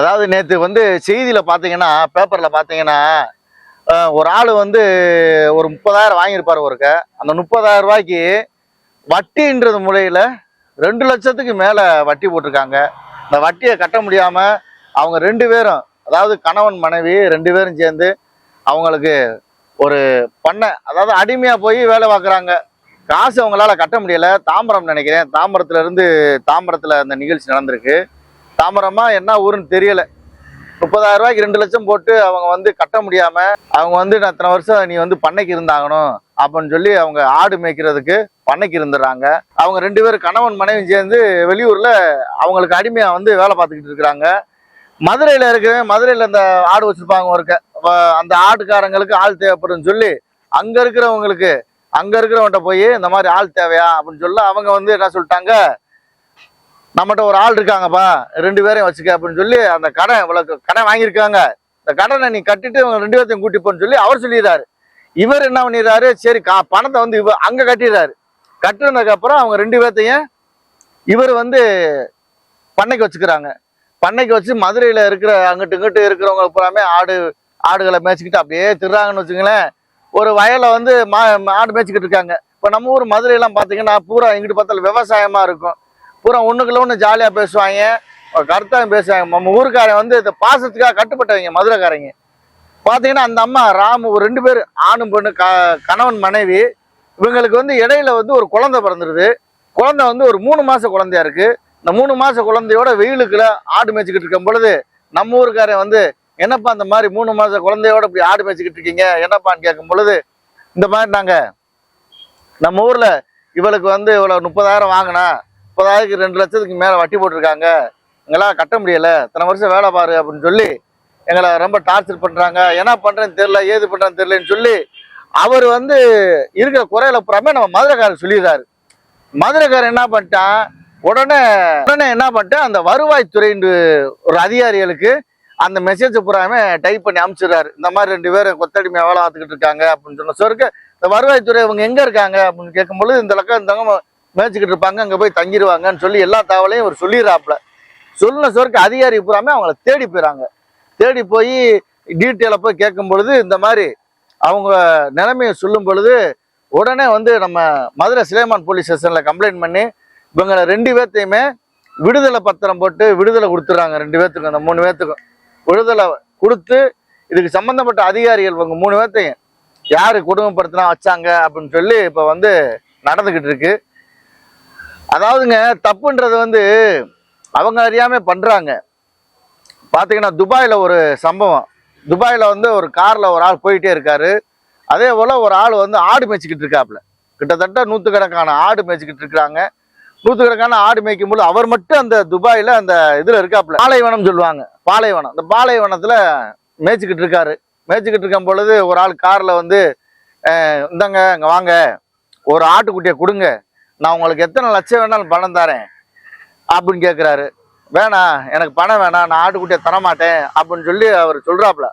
அதாவது நேற்று வந்து செய்தியில் பார்த்தீங்கன்னா பேப்பரில் பார்த்தீங்கன்னா ஒரு ஆள் வந்து ஒரு முப்பதாயிரம் வாங்கியிருப்பார் ஒருக்க அந்த முப்பதாயிரம் ரூபாய்க்கு வட்டின்றது முறையில் ரெண்டு லட்சத்துக்கு மேலே வட்டி போட்டிருக்காங்க. இந்த வட்டியை கட்ட முடியாமல் அவங்க ரெண்டு பேரும் அதாவது கணவன் மனைவி ரெண்டு பேரும் சேர்ந்து அவங்களுக்கு ஒரு பண்ணை அதாவது அடிமையாக போய் வேலை பார்க்குறாங்க காசு அவங்களால கட்ட முடியல. தாம்பரம் நினைக்கிறேன். தாம்பரத்துலேருந்து தாம்பரத்தில் அந்த நிகழ்ச்சி நடந்திருக்கு. தாம்பரமா என்ன ஊருன்னு தெரியல. முப்பதாயிரம் ரூபாய்க்கு ரெண்டு லட்சம் போட்டு அவங்க வந்து கட்ட முடியாம அவங்க வந்து நான் இத்தனை வருஷம் நீ வந்து பண்ணைக்கு இருந்தாங்கணும் அப்படின்னு சொல்லி அவங்க ஆடு மேய்க்கிறதுக்கு பண்ணைக்கு இருந்துடுறாங்க. அவங்க ரெண்டு பேரும் கணவன் மனைவி சேர்ந்து வெளியூர்ல அவங்களுக்கு அடிமையா வந்து வேலை பார்த்துக்கிட்டு இருக்கிறாங்க. மதுரையில இருக்கிற மதுரையில இந்த ஆடு வச்சிருப்பாங்க ஒருக்க அந்த ஆட்டுக்காரங்களுக்கு ஆள் தேவைப்படும் சொல்லி அங்க இருக்கிறவங்களுக்கு அங்க இருக்கிறவன்கிட்ட போய் இந்த மாதிரி ஆள் தேவையா அப்படின்னு சொல்ல அவங்க வந்து என்ன சொல்லிட்டாங்க நம்மகிட்ட ஒரு ஆள் இருக்காங்கப்பா ரெண்டு பேரையும் வச்சுக்க அப்படின்னு சொல்லி அந்த கடன் இவ்வளவு கடன் வாங்கியிருக்காங்க. இந்த கடனை நீ கட்டிட்டு இவங்க ரெண்டு பேர்த்தையும் கூட்டி போன்னு சொல்லி அவர் சொல்லிடுறாரு. இவர் என்ன பண்ணிடுறாரு? சரி கா பணத்தை வந்து இவ அங்கே கட்டிடுறாரு. கட்டினதுக்கப்புறம் அவங்க ரெண்டு பேர்த்தையும் இவர் வந்து பண்ணைக்கு வச்சுக்கிறாங்க. பண்ணைக்கு வச்சு மதுரையில் இருக்கிற அங்கிட்டு இங்கிட்டு இருக்கிறவங்க பூராமே ஆடு ஆடுகளை மேய்ச்சிக்கிட்டு அப்படியே திருறாங்கன்னு வச்சுங்களேன் ஒரு வயலை வந்து மா ஆடு மேய்ச்சிக்கிட்டு இருக்காங்க. இப்போ நம்ம ஊர் மதுரையெல்லாம் பார்த்தீங்கன்னா பூரா எங்கிட்டு பார்த்தாலும் விவசாயமாக இருக்கும். பூரா ஒன்றுக்குள்ள ஒன்று ஜாலியாக பேசுவாங்க. கருத்தாக பேசுவாங்க. நம்ம ஊருக்காரன் வந்து இந்த பாசத்துக்காக கட்டுப்பட்டவங்க மதுரைக்காரங்க. பார்த்தீங்கன்னா அந்த அம்மா ராமு ஒரு ரெண்டு பேர் ஆணும் பொண்ணு க கணவன் மனைவி இவங்களுக்கு வந்து இடையில வந்து ஒரு குழந்தை பிறந்துருது. குழந்தை வந்து ஒரு மூணு மாச குழந்தையா இருக்கு. இந்த மூணு மாச குழந்தையோட வெயிலுக்குள்ள ஆடு மேய்ச்சிக்கிட்டு இருக்கும் பொழுது நம்ம ஊருக்காரன் வந்து என்னப்பா இந்த மாதிரி மூணு மாச குழந்தையோட இப்படி ஆடு மேய்ச்சிக்கிட்டு இருக்கீங்க? என்னப்பான்னு கேட்கும் பொழுது இந்த மாதிரி நாங்க நம்ம ஊர்ல இவளுக்கு வந்து இவ்வளவு முப்பதாயிரம் வாங்கினா முப்பதாயிரத்துக்கு ரெண்டு லட்சத்துக்கு மேல வட்டி போட்டிருக்காங்க. எங்களால் கட்ட முடியல. இத்தனை வருஷம் வேலை பாரு அப்படின்னு சொல்லி எங்களை ரொம்ப டார்ச்சர் பண்றாங்க. என்ன பண்றேன்னு தெரியல ஏது பண்ணுறேன்னு தெரியலன்னு சொல்லி அவர் வந்து இருக்கிற குறையில புறாமே நம்ம மதுரைக்காரர் சொல்லிடுறாரு. மதுரைக்காரர் என்ன பண்ணிட்டான்? உடனே உடனே என்ன பண்ணிட்டேன்? அந்த வருவாய்த்துறைன்னு ஒரு அதிகாரிகளுக்கு அந்த மெசேஜ் பூராமே டைப் பண்ணி அனுப்பிச்சிடுறாரு இந்த மாதிரி ரெண்டு பேரும் கொத்தடிமையா வேலை பார்த்துக்கிட்டு இருக்காங்க அப்படின்னு சொன்ன சொருக்க இந்த வருவாய்த்துறை இவங்க எங்க இருக்காங்க அப்படின்னு கேட்கும்பொழுது இந்த லக்கம் இந்த மேய்ச்சிக்கிட்டு இருப்பாங்க அங்கே போய் தங்கிடுவாங்கன்னு சொல்லி எல்லா தகவலையும் அவர் சொல்லிடுறாப்புல. சொன்ன சொற்க அதிகாரி பூராமே அவங்கள தேடி போயிறாங்க. தேடி போய் டீட்டெயிலாக போய் கேட்கும் பொழுது இந்த மாதிரி அவங்க நிலைமையை சொல்லும் பொழுது உடனே வந்து நம்ம மதுரை சிலேமான் போலீஸ் ஸ்டேஷனில் கம்ப்ளைண்ட் பண்ணி இவங்களை ரெண்டு பேர்த்தையுமே விடுதலை பத்திரம் போட்டு விடுதலை கொடுத்துட்றாங்க. ரெண்டு பேர்த்துக்கும் அந்த மூணு பேர்த்துக்கும். விடுதலை கொடுத்து இதுக்கு சம்மந்தப்பட்ட அதிகாரிகள் இவங்க மூணு பேர்த்தையும் யார் குடும்பப்படுத்தினா வச்சாங்க அப்படின்னு சொல்லி இப்போ வந்து நடந்துக்கிட்டு இருக்குது அதாவதுங்க தப்புன்றது வந்து அவங்க அறியாம பண்றாங்க. பாத்தீங்கன்னா துபாயில ஒரு சம்பவம். துபாயில வந்து ஒரு கார்ல ஒரு ஆள் போயிட்டே இருக்காரு. அதே போல ஒரு ஆள் வந்து ஆடு மேய்ச்சிக்கிட்டு இருக்காப்புல. கிட்டத்தட்ட நூற்றுக்கணக்கான ஆடு மேய்ச்சிக்கிட்டு இருக்காங்க நூற்றுக்கணக்கான ஆடு மேய்க்கும் போது அவர் மட்டும் அந்த துபாயில அந்த இதுல இருக்காப்புல. பாலைவனம் சொல்லுவாங்க. பாலைவனம். அந்த பாலைவனத்துல மேய்ச்சிக்கிட்டு இருக்காரு. மேய்ச்சிக்கிட்டு இருக்கும் பொழுது ஒரு ஆள் கார்ல வந்து இந்தாங்க இங்க வாங்க. ஒரு ஆட்டுக்குட்டியை கொடுங்க. நான் உங்களுக்கு எத்தனை லட்சம் வேணாலும் பணம் தரேன் அப்படின்னு கேட்குறாரு வேணாம் எனக்கு பணம் வேணாம் நான் ஆட்டுக்குட்டியை தரமாட்டேன் அப்படின்னு சொல்லி அவர் சொல்கிறாப்புல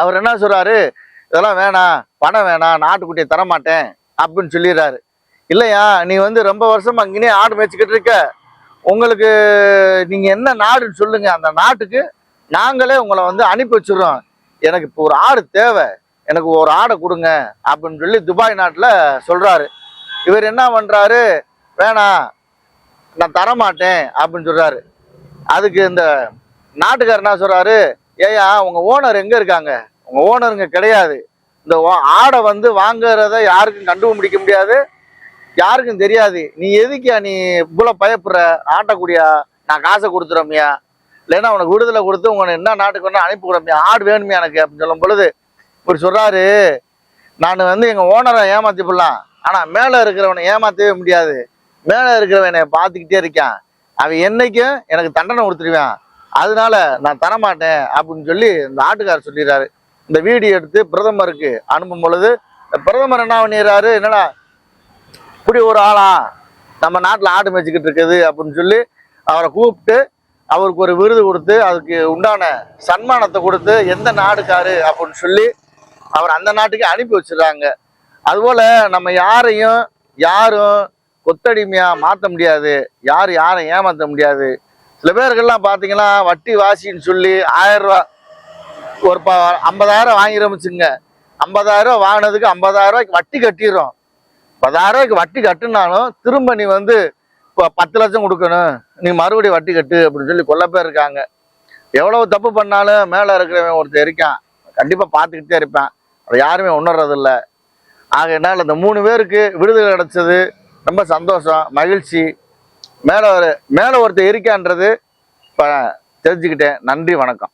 அவர் என்ன சொல்கிறாரு இதெல்லாம் வேணாம் பணம் வேணாம் நான் ஆட்டுக்குட்டியை தரமாட்டேன் அப்படின்னு சொல்லிடுறாரு. இல்லையா நீ வந்து ரொம்ப வருஷமாக அங்கேயே ஆடு மேய்ச்சிக்கிட்டு இருக்க. உங்களுக்கு நீங்கள் என்ன நாடுன்னு சொல்லுங்கள் அந்த நாட்டுக்கு நாங்களே உங்களை வந்து அனுப்பி வச்சிடுறோம். எனக்கு இப்போ ஒரு ஆடு தேவை. எனக்கு ஒரு ஆடை கொடுங்க அப்படின்னு சொல்லி துபாய் நாட்டில் சொல்கிறாரு இவர் என்ன பண்றாரு? வேணாம் நான் தரமாட்டேன் அப்படின்னு சொல்றாரு. அதுக்கு இந்த நாட்டுக்காரர் என்ன சொல்றாரு? ஏயா உங்க ஓனர் எங்க இருக்காங்க? உங்க ஓனர் இங்க கிடையாது. இந்த ஓ- ஆடை வந்து வாங்குறத யாருக்கும் கண்டுபிடிக்க முடியாது. யாருக்கும் தெரியாது. நீ எதுக்கியா நீ இவ்வளோ பயப்படுற? ஆட்டக்கூடியா? நான் காசை கொடுத்துறோமியா. இல்லைன்னா உனக்கு விடுதலை கொடுத்து உனக்கு என்ன நாட்டுக்கு வேணா அனுப்பி விடுறோமியா. ஆடு வேணுமியா எனக்கு அப்படின்னு சொல்லும் பொழுது இவர் சொல்றாரு நான் வந்து எங்கள் ஓனரை ஏமாத்தி போடலாம் ஆனா மேல இருக்கிறவனை ஏமாத்தவே முடியாது. மேல இருக்கிறவன் என்னை பார்த்துக்கிட்டே இருக்கான். அவன் என்னைக்கும் எனக்கு தண்டனை கொடுத்துருவான். அதனால நான் தரமாட்டேன் அப்படின்னு சொல்லி இந்த ஆட்டுக்காரர் சொல்லிடுறாரு. இந்த வீடியோ எடுத்து பிரதமருக்கு அனுப்பும் பொழுது இந்த பிரதமர் என்ன பண்ணிடுறாரு? என்னடா இப்படி ஒரு ஆளா? நம்ம நாட்டில் ஆடு மேய்ச்சிக்கிட்டு இருக்குது அப்படின்னு சொல்லி அவரை கூப்பிட்டு அவருக்கு ஒரு விருது கொடுத்து அதுக்கு உண்டான சன்மானத்தை கொடுத்து எந்த நாடுக்காரு அப்படின்னு சொல்லி அவர் அந்த நாட்டுக்கு அனுப்பி வச்சிடறாங்க. அதுபோல நம்ம யாரையும் யாரும் கொத்தடிமையா மாற்ற முடியாது. யார் யாரை ஏமாற்ற முடியாது. சில பேர்கள்லாம் பார்த்தீங்கன்னா வட்டி வாசின்னு சொல்லி ஆயிரம் ரூபா ஒரு ப ஐம்பதாயிரம் வாங்கிரமிச்சுங்க. ஐம்பதாயிரம் வாங்கினதுக்கு ஐம்பதாயிரரூவாய்க்கு வட்டி கட்டிடுறோம். பதாயிரரூவாய்க்கு வட்டி கட்டுனாலும் திரும்ப நீ வந்து இப்போ பத்து லட்சம் கொடுக்கணும். நீ மறுபடியும் வட்டி கட்டு அப்படின்னு சொல்லி கொல்ல பேர் இருக்காங்க. எவ்வளவு தப்பு பண்ணாலும் மேலே இருக்கிறவன் ஒருத்தர் இருக்கான். கண்டிப்பாக பார்த்துக்கிட்டே இருப்பேன். அதை யாருமே உணர்றதில்ல. ஆகையினால் இந்த மூணு பேருக்கு விடுதலை கிடைச்சது. ரொம்ப சந்தோஷம் மகிழ்ச்சி. மேலே ஒரு மேலே ஒருத்தர் இருக்கான்றது இப்போ தெரிஞ்சுக்கிட்டேன். நன்றி வணக்கம்.